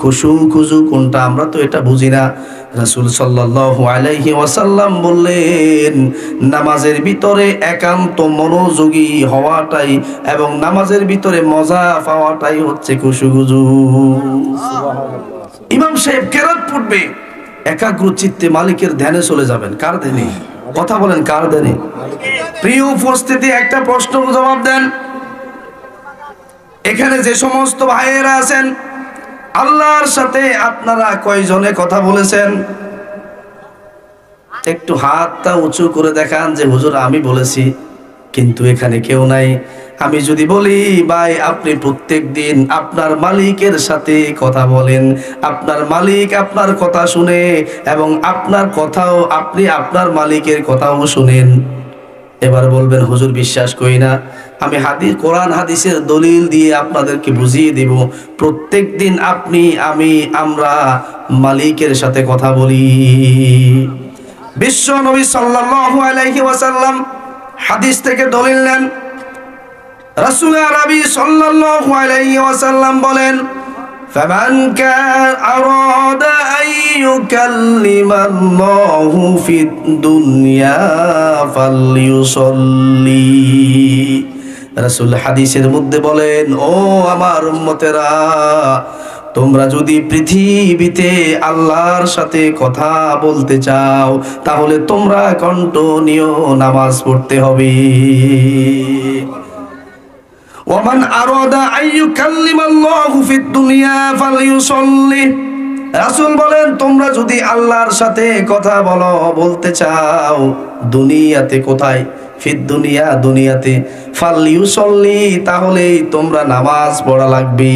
খুশু খুজু কোনটা? আমরা তো এটা বুঝি না। রাসূল সাল্লাল্লাহু আলাইহি ওয়াসাল্লাম বললেন নামাজের ভিতরে একান্ত মনোযোগী হওয়াটাই এবং নামাজের ভিতরে মজা পাওয়াটাই হচ্ছে খুশু খুজু। ইমাম সাহেব কেরাত পড়বে। একাগ্র চিত্তে মালিকের ধ্যানে চলে যাবেন। কার ধ্যানে? কথা বলেন কার ধ্যানে? প্রিয় উপস্থিতি একটা প্রশ্ন জবাব দেন। এখানে যে সমস্ত ভাইয়েরা আছেন আল্লাহর সাথে আপনারা কয়জনে কথা বলেছেন? একটু হাতটা উঁচু করে দেখান যে, হুজুর, আমি বলেছি, কিন্তু এখানে কেউ নাই। আমি যদি বলি, ভাই, আপনি প্রত্যেক দিন আপনার মালিকের সাথে কথা বলেন। আপনার মালিক আপনার কথা শুনে এবং আপনার কথাও আপনি আপনার মালিকের কথাও শুনেন। এবার বলবেন, হুজুর, বিশ্বাস করি না। আমি হাদিস কোরআন হাদিসের দলিল দিয়ে আপনাদেরকে বুঝিয়ে দিব প্রত্যেক দিন আপনি আমি আমরা মালিকের সাথে কথা বলি বিশ্ব নবী সাল্লাল্লাহু আলাইহি ওয়াসাল্লাম হাদিস থেকে দলিল নেন রাসূল আরবি সাল্লাল্লাহু আলাইহি ওয়াসাল্লাম বলেন فمن كان أراد أن يكلم الله في الدنيا فليصلي রাসূল হাদিসের মধ্যে বলেন, ও আমার উম্মতেরা, তোমরা যদি পৃথিবীতে আল্লাহর সাথে কথা বলতে চাও, তাহলে তোমরা কন্টিনিউ নামাজ পড়তে হবে। ওমান আরাদা আইয়ুকাল্লিমাল্লাহু ফিদ দুনিয়া ফালইউসাল্লি রাসূল বলেন, তোমরা যদি আল্লাহর সাথে কথা বলো, বলতে চাও, দুনিয়াতে কোথায় ফিদ দুনিয়া, দুনিয়াতে ফালইউসাল্লি তাহলেই তোমরা নামাজ পড়া লাগবে।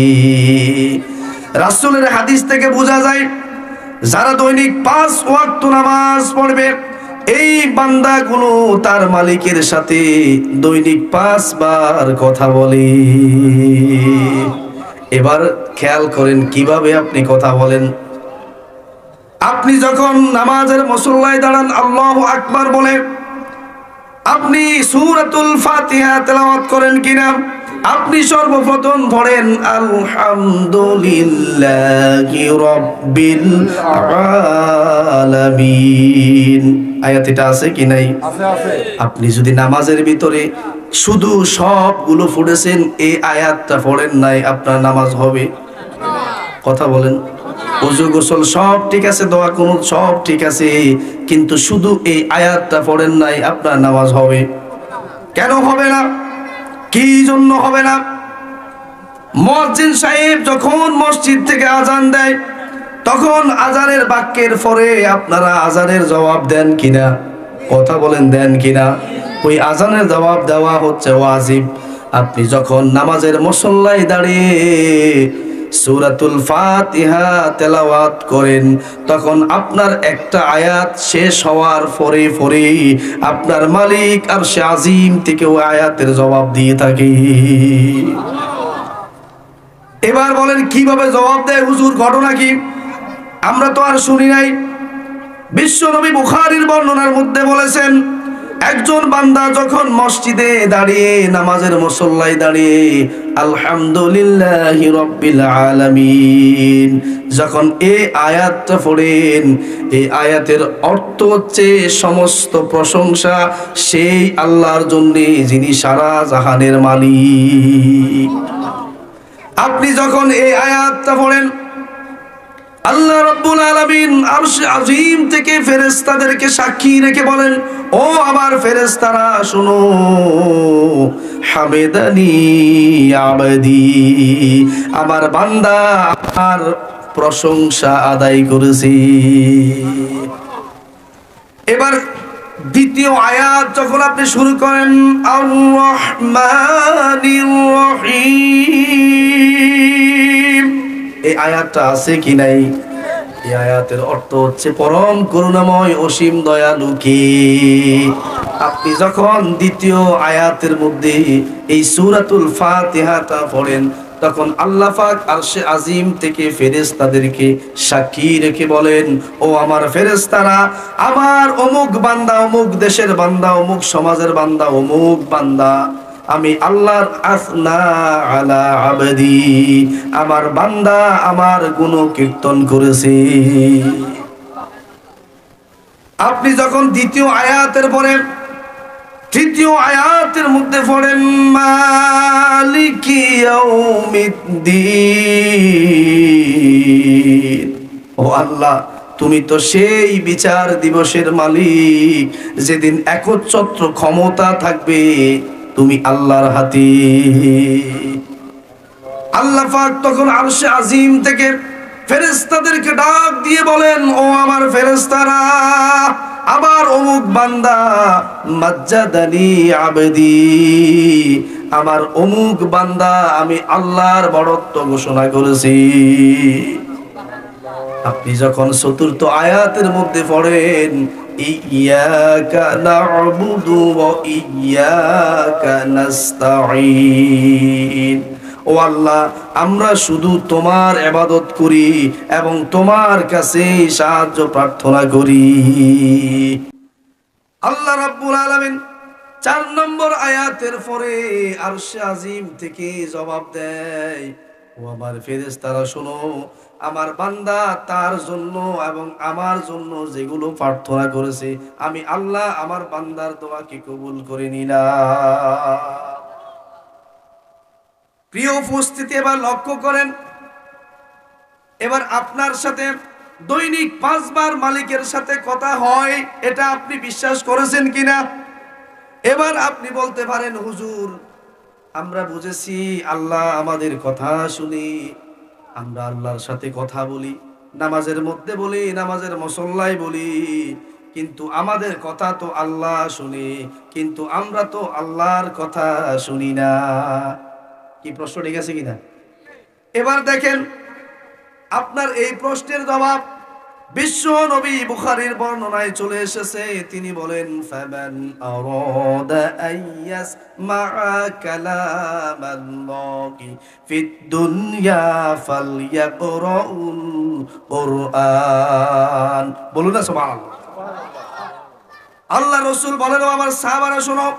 রাসূলের হাদিস থেকে বোঝা যায়, যারা দৈনিক পাঁচ ওয়াক্ত নামাজ পড়বে, এই বান্দাগুলো তার মালিকের সাথে দৈনিক পাঁচবার কথা বলে। এবার খেয়াল করেন, কীভাবে আপনি কথা বলেন? আপনি যখন নামাজের মুসল্লায় দাঁড়ান, আল্লাহ আকবার বলে আপনি সূরাতুল ফাতিহা তেলাওয়াত করেন কিনা? আপনি সর্বপ্রথম পড়েন আলহামদুলিল্লাহি রাব্বিল আলামিন। আয়াত এটা আছে কি নাই? আপনি যদি নামাজের ভিতরে শুধু সবগুলো পড়েছেন এই আয়াতটা পড়েন নাই আপনার নামাজ হবে। কথা বলেন। অজু গোসল সব ঠিক আছে, দোয়া কোন সব ঠিক আছে, কিন্তু শুধু এই আয়াতটা পড়েন নাই, আপনার নামাজ হবে। কেন হবে না? কি জন্য হবে না? মসজিদ সাহেব যখন মসজিদ থেকে আজান দেয়, তখন আজানের বাক্যের পরে আপনারা আজানের জবাব দেন কিনা? কথা বলেন, দেন কিনা? ওই আজানের জবাব দেওয়া হচ্ছে ওয়াজিব। আপনি যখন নামাজের মুসল্লায় দাঁড়িয়ে সূরাতুল ফাতিহা তেলাওয়াত করেন, তখন আপনার একটা আয়াত শেষ হওয়ার পরে পরে আপনার মালিক আর সে আজিম থেকে ওই আয়াতের জবাব দিয়ে থাকে। এবার বলেন, কীভাবে জবাব দেয় হুজুর, ঘটনা কি? আমরা তো আর শুনি নাই। বিশ্ব নবী বুখারীর বর্ণনার মধ্যে বলেছেন একজন বান্দা যখন মসজিদে দাঁড়িয়ে, নামাজের মুসল্লায় দাঁড়িয়ে, আলহামদুলিল্লাহ রব্বিল আলামিন, যখন এই আয়াতটা পড়েন এই আয়াতের অর্থ হচ্ছে সমস্ত প্রশংসা সেই আল্লাহর জন্যে যিনি সারা জাহানের মালিক। আপনি যখন এই আয়াতটা পড়েন আল্লাহ রব্বুল আলামিন আরশ আজিম থেকে ফেরেশতাদেরকে সাক্ষী রেখে বলেন, ও আমার ফেরেশতারা, শুনো, হামেদানি আবাদি, আমার বান্দা আমার প্রশংসা আদায় করেছি। এবার দ্বিতীয় আয়াত যখন আপনি শুরু করেন আর রহমানির রহিম। এই আয়াতটা আছে কি নাই? এই আয়াতের অর্থ হচ্ছে পরম করুণাময় অসীম দয়ালু কি? আপনি যখন দ্বিতীয় আয়াতের মধ্যে এই সূরাতুল ফাতিহাটা পড়েন, তখন আল্লাহ পাক আরশে আজিম থেকে ফেরেস তাদেরকে সাক্ষী রেখে বলেন, ও আমার ফেরেশতারা, আমার অমুক বান্দা অমুক দেশের বান্দা, অমুক সমাজের বান্দা, অমুক বান্দা আমি আল্লাহর আসনা আলা আবদি। আমার বান্দা আমার গুণ কীর্তন করেছে। আপনি যখন দ্বিতীয় আয়াতের পরে, তৃতীয় আয়াতের মধ্যে পড়েন ও আল্লাহ, তুমি তো সেই বিচার দিবসের মালিক, যেদিন একচ্ছত্র ক্ষমতা থাকবে। তুমি আল্লাহর হাতে। আল্লাহ পাক তখন আরশে আজিম থেকে ফেরেশতাদেরকে ডাক দিয়ে বলেন, ও আমার ফেরেশতারা, আবার অমুক বান্দা, মাজ্জাদানি আবেদি। আমার অমুক বান্দা, আমি আল্লাহর বড়ত্ব ঘোষণা করেছি। আপনি যখন চতুর্থ আয়াতের মধ্যে পড়েন ও আল্লাহ, আমরা শুধু তোমার এবাদত করি এবং তোমার কাছে সাহায্য প্রার্থনা করি। আল্লাহ রাব্বুল আলামিন চার নম্বর আয়াতের পরে আরশে আজিম থেকে জবাব দেয় ও আমার ফেরেশতারা, শোনো, আমার বান্দা তার জন্য এবং আমার জন্য যেগুলো প্রার্থনা করেছে, আমি আল্লাহ আমার বান্দার দোয়াকে কবুল করে নিলাম। প্রিয় উপস্থিতি, এবার লক্ষ্য করেন, এবার আপনার সাথে দৈনিক পাঁচবার মালিকের সাথে কথা হয়, এটা আপনি বিশ্বাস করেছেন কিনা? এবার আপনি বলতে পারেন, হুজুর আমরা বুঝেছি আল্লাহ আমাদের কথা শুনি, আমরা আল্লাহর সাথে কথা বলি, নামাজের মধ্যে বলি, নামাজের মসল্লায় বলি, কিন্তু আমাদের কথা তো আল্লাহ শুনি, কিন্তু আমরা তো আল্লাহর কথা শুনি না। কি প্রশ্ন ঠিক আছে কিনা? এবার দেখেন, আপনার এই প্রশ্নের জবাব বিশ্ব নবী বুখারীর বর্ণনায় চলে এসেছে। তিনি বলেন, ফামান আরাদা আইয়াস মা কালামাল্লাহি ফিদ দুনিয়া ফালইয়াকরাউল কুরআন। বলুন না, সুবহানাল্লাহ। আল্লাহ রসুল বলেন আমার সাহাবারা, শোনো,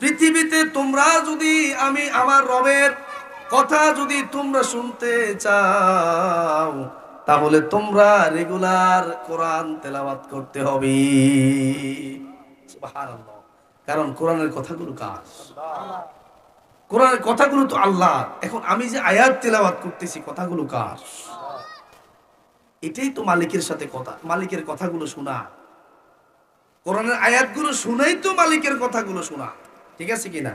পৃথিবীতে তোমরা যদি আমি আমার রবের কথা যদি তোমরা শুনতে চাও তাহলে তোমরা রেগুলার কোরআন তেলাওয়াত করতে হবে। কারণ কোরআনের কথাগুলো কাজ কোরআনের কথাগুলো তো আল্লাহ। এখন আমি যে আয়াত তেলাওয়াত করতেছি, কথাগুলো কার? এটাই তো মালিকের সাথে কথা। মালিকের কথাগুলো শোনা। কোরআনের আয়াতগুলো শুনেই তো মালিকের কথাগুলো শোনা। ঠিক আছে কিনা?